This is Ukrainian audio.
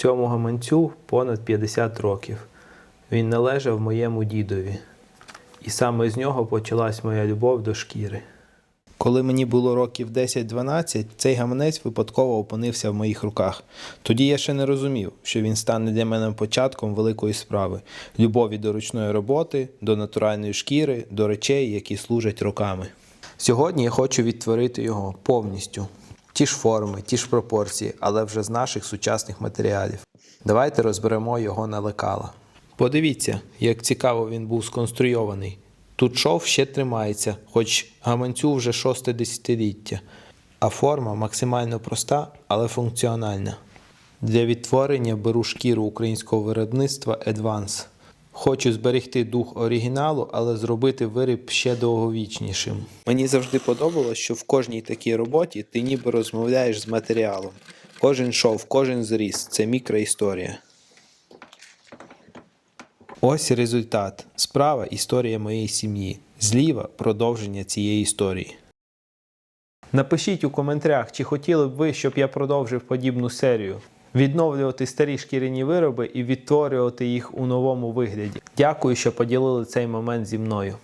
Цьому гаманцю понад 50 років. Він належав моєму дідові. І саме з нього почалась моя любов до шкіри. Коли мені було років 10-12, цей гаманець випадково опинився в моїх руках. Тоді я ще не розумів, що він стане для мене початком великої справи любові до ручної роботи, до натуральної шкіри, до речей, які служать роками. Сьогодні я хочу відтворити його повністю. Ті ж форми, ті ж пропорції, але вже з наших сучасних матеріалів. Давайте розберемо його на лекала. Подивіться, як цікаво він був сконструйований. Тут шов ще тримається, хоч гаманцю вже шосте десятиліття, а форма максимально проста, але функціональна. Для відтворення беру шкіру українського виробництва Advance. Хочу зберегти дух оригіналу, але зробити виріб ще довговічнішим. Мені завжди подобалось, що в кожній такій роботі ти ніби розмовляєш з матеріалом. Кожен шов, кожен зріз це мікроісторія. Ось результат. Справа історія моєї сім'ї. Зліва продовження цієї історії. Напишіть у коментарях, чи хотіли б ви, щоб я продовжив подібну серію. Відновлювати старі шкіряні вироби і відтворювати їх у новому вигляді. Дякую, що поділили цей момент зі мною.